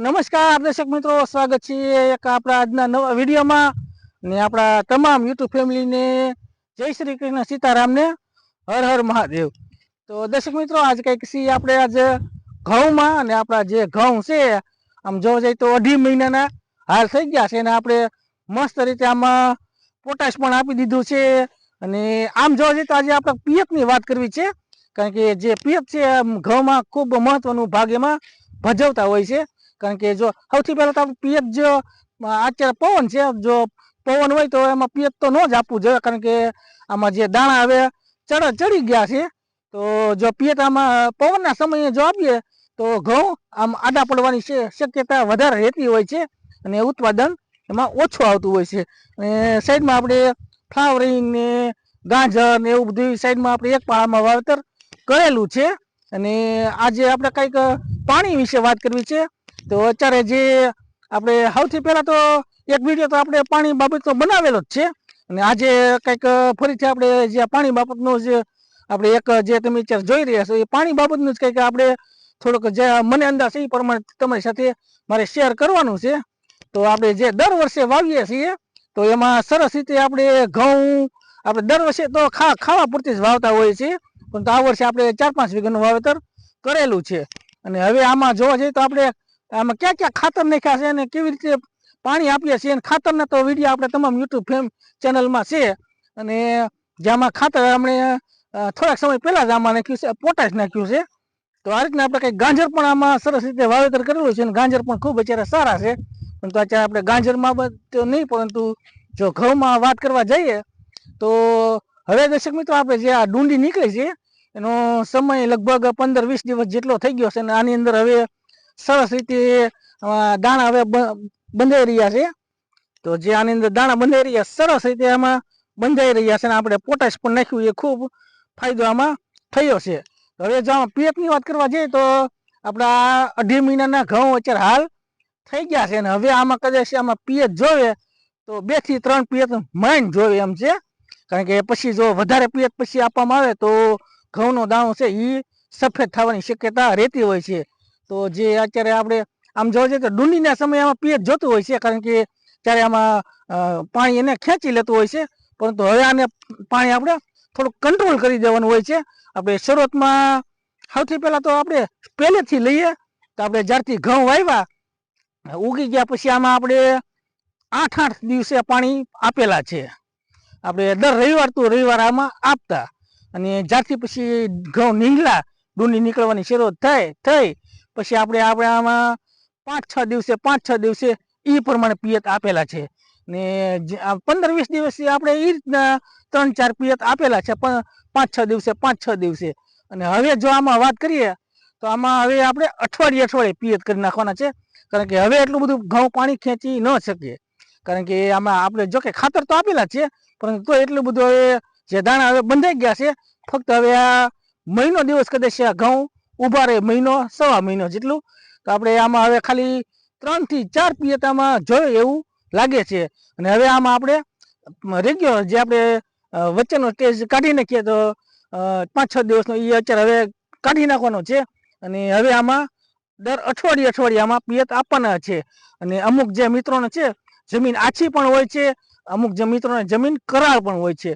નમસ્કાર દર્શક મિત્રો, સ્વાગત છે એક આપણા આજના નવા વિડીયોમાં. ને આપણા તમામ યુટ્યુબ ફેમિલીને જય શ્રી કૃષ્ણ સીતારામને, હર હર મહાદેવ. તો દર્શક મિત્રો, આજ કંઈક સી આપણે આજે ઘઉંમાં, અને આપણા જે ઘઉં છે, આમ જોવા જઈએ તો અઢી મહિનાના હાલ થઈ ગયા છે, અને આપણે મસ્ત રીતે આમાં પોટાશ પણ આપી દીધું છે. અને આમ જોવા જઈએ તો આજે આપણે પિયતની વાત કરવી છે, કારણ કે જે પિયત છે ઘઉંમાં ખૂબ મહત્વનું ભાગ એમાં ભજવતા હોય છે. કારણ કે જો સૌથી પહેલા તો આપણે પિયત જો અત્યારે પવન છે જો પવન હોય તો એમાં પિયત તો ન જ આપવું જોઈએ, કારણ કે આમાં જે દાણા હવે ચડ, ચડી ગયા છે, તો જો પિયત આમાં પવનના સમયે જો આપીએ, તો ઘઉં આમ આડા પડવાની શક્યતા વધારે રહેતી હોય છે અને ઉત્પાદન એમાં ઓછું આવતું હોય છે. અને સાઈડમાં આપણે ફ્લાવરિંગ ને ગાજર ને એવું બધું સાઈડમાં આપણે એક પાળામાં વાવેતર કરેલું છે. અને આજે આપણે કંઈક પાણી વિશે વાત કરવી છે. તો અત્યારે જે આપણે સૌથી પહેલાં તો એક વીડિયો તો આપણે પાણી બાબતનો બનાવેલો જ છે. અને આજે કંઈક ફરીથી આપણે જે પાણી બાબતનો જે આપણે એક જે તમે અત્યારે જોઈ રહ્યા છો, એ પાણી બાબતનું જ કંઈક આપણે થોડુંક જે મને અંદાજ એ પ્રમાણે તમારી સાથે મારે શેર કરવાનું છે. તો આપણે જે દર વર્ષે વાવીએ છીએ, તો એમાં સરસ રીતે આપણે ઘઉં આપણે દર વર્ષે તો ખા, ખાવા પૂરતી જ વાવતા હોઈએ છીએ. પણ આ વર્ષે આપણે ચાર પાંચ વીઘાનું વાવેતર કરેલું છે. અને હવે આમાં જોવા જઈએ તો આપણે આમાં ક્યાં ક્યાં ખાતર નાખ્યા છે અને કેવી રીતે પાણી આપીએ છીએ અને ખાતરના તો વીડિયો આપણે તમામ યુટ્યુબ ફેમ ચેનલમાં છે. અને જેમાં ખાતર આપણે થોડાક સમય પહેલાં જ આમાં નાખ્યું છે પોટાશ નાખ્યું છે. તો આ રીતના આપણે કંઈક ગાંજર પણ આમાં સરસ રીતે વાવેતર કરેલું છે અને ગાંજર પણ ખૂબ અત્યારે સારા છે. પરંતુ અત્યારે આપણે ગાંજરમાં તો નહીં, પરંતુ જો ઘઉંમાં વાત કરવા જઈએ, તો હવે દર્શક મિત્રો, આપણે જે આ ડુંડી નીકળી છે, એનો સમય લગભગ પંદર વીસ દિવસ જેટલો થઈ ગયો છે અને આની અંદર હવે સરસ રીતે દાણા હવે બંધાઈ રહ્યા છે. તો જે આની અંદર દાણા બંધાઈ રહ્યા, સરસ રીતે આમાં બંધાઈ રહ્યા છે અને આપણે પોટાશ પણ નાખ્યું એ ખૂબ ફાયદો આમાં થયો છે. હવે જો આમાં પિયતની વાત કરવા જઈએ તો આપણા અઢી મહિનાના ઘઉં અત્યારે હાલ થઈ ગયા છે અને હવે આમાં કદાચ આમાં પિયત જોવે તો બેથી ત્રણ પિયત માઇન્ડ જોવે એમ છે. કારણ કે પછી જો વધારે પિયત પછી આપવામાં આવે તો ઘઉંનો દાણો છે એ સફેદ થવાની શક્યતા રહેતી હોય છે. તો જે અત્યારે આપણે આમ જોવા જઈએ તો ડુંડીના સમયે આમાં પિયત જોતું હોય છે, કારણ કે ત્યારે આમાં પાણી એને ખેંચી લેતું હોય છે, પરંતુ હવે આને પાણી આપણે થોડુંક કંટ્રોલ કરી દેવાનું હોય છે. આપણે શરૂઆતમાં સૌથી પહેલાં તો આપણે પહેલેથી લઈએ, તો આપણે જ્યારથી ઘઉં વાવ્યા, ઉગી ગયા પછી આમાં આપણે આઠ આઠ દિવસે પાણી આપેલા છે. આપણે દર રવિવાર તો રવિવાર આમાં આપતા અને જ્યારથી પછી ઘઉં નીંગલા ડુંડી નીકળવાની શરૂઆત થાય, થઈ પછી આપણે આપણે આમાં પાંચ છ દિવસે, પાંચ છ દિવસે એ પ્રમાણે પિયત આપેલા છે. ને પંદર વીસ દિવસથી આપણે એ રીતના ત્રણ ચાર પિયત આપેલા છે, પણ પાંચ છ દિવસે, પાંચ છ દિવસે. અને હવે જો આમાં વાત કરીએ, તો આમાં હવે આપણે અઠવાડિયે અઠવાડિયે પિયત કરી નાખવાના છે. કારણ કે હવે એટલું બધું ઘઉં પાણી ખેંચી ન શકીએ. કારણ કે આમાં આપણે જો કે ખાતર તો આપેલા છે, પરંતુ તો એટલું બધું હવે જે દાણા હવે બંધાઈ ગયા છે, ફક્ત હવે આ મહિનો દિવસ કદાચ ઘઉં ઊભા રહે મહિનો, સવા મહિનો જેટલું. તો આપણે આમાં હવે ખાલી ત્રણથી ચાર પિયત આમાં જોઈએ એવું લાગે છે. અને હવે આમાં આપણે રેગ્યુલર જે આપણે વચ્ચેનો સ્ટેજ કાઢી નાખીએ તો પાંચ છ દિવસનો એ અત્યારે હવે કાઢી નાખવાનો છે. અને હવે આમાં દર અઠવાડિયે અઠવાડિયે આમાં પિયત આપવાના છે. અને અમુક જે મિત્રોને છે, જમીન આછી પણ હોય છે, અમુક જે મિત્રોને જમીન કરાર પણ હોય છે.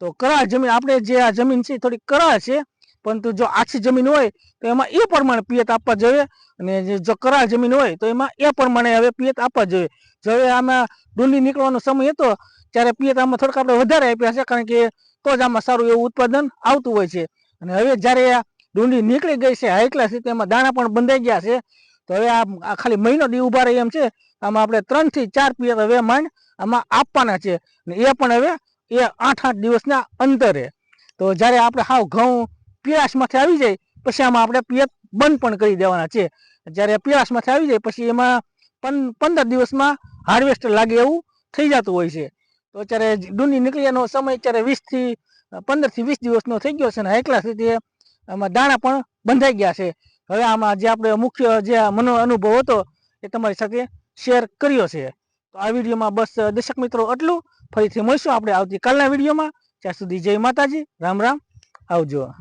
તો કરાર જમીન, આપણે જે આ જમીન છે થોડી કરાર છે. પરંતુ જો આછી જમીન હોય, તો એમાં એ પ્રમાણે પિયત આપવા જોઈએ. અને જો કરાળ જમીન હોય, તો એમાં એ પ્રમાણે હવે પિયત આપવા જોઈએ. જો હવે આમાં ડુંડી નીકળવાનો સમય હતો, ત્યારે પિયત આમાં થોડુંક આપણે વધારે આપ્યા છે, કારણ કે તો જ આમાં સારું એવું ઉત્પાદન આવતું હોય છે. અને હવે જ્યારે આ ડુંડી નીકળી ગઈ છે હાઈ ક્લાસ તેમાં દાણા પણ બંધાઈ ગયા છે, તો હવે આ આ ખાલી મહિનો દી ઊભા રહે એમ છે આમાં આપણે ત્રણથી ચાર પિયત હવે માંડ આમાં આપવાના છે. અને એ પણ હવે એ આઠ આઠ દિવસના અંતરે. તો જ્યારે આપણે હાવ ઘઉં પીળાશમાંથી આવી જાય, પછી આમાં આપણે પિયત બંધ પણ કરી દેવાના છે. જ્યારે પીળાશમાંથી આવી જાય, પછી એમાં પંદર દિવસમાં હાર્વેસ્ટ લાગે એવું થઈ જતું હોય છે. તો અત્યારે ડુંડી નીકળ્યાનો સમય અત્યારે વીસથી, પંદરથી વીસ દિવસનો થઈ ગયો છે અને એકલા સ્થિતિએ આમાં દાણા પણ બંધાઈ ગયા છે. હવે આમાં જે આપણે મુખ્ય જે મનો અનુભવ હતો એ તમારી સાથે શેર કર્યો છે. તો આ વિડીયોમાં બસ દર્શક મિત્રો આટલું. ફરીથી મળીશું આપણે આવતીકાલના વિડીયોમાં. ત્યાં સુધી જય માતાજી. રામ રામ. આવજો.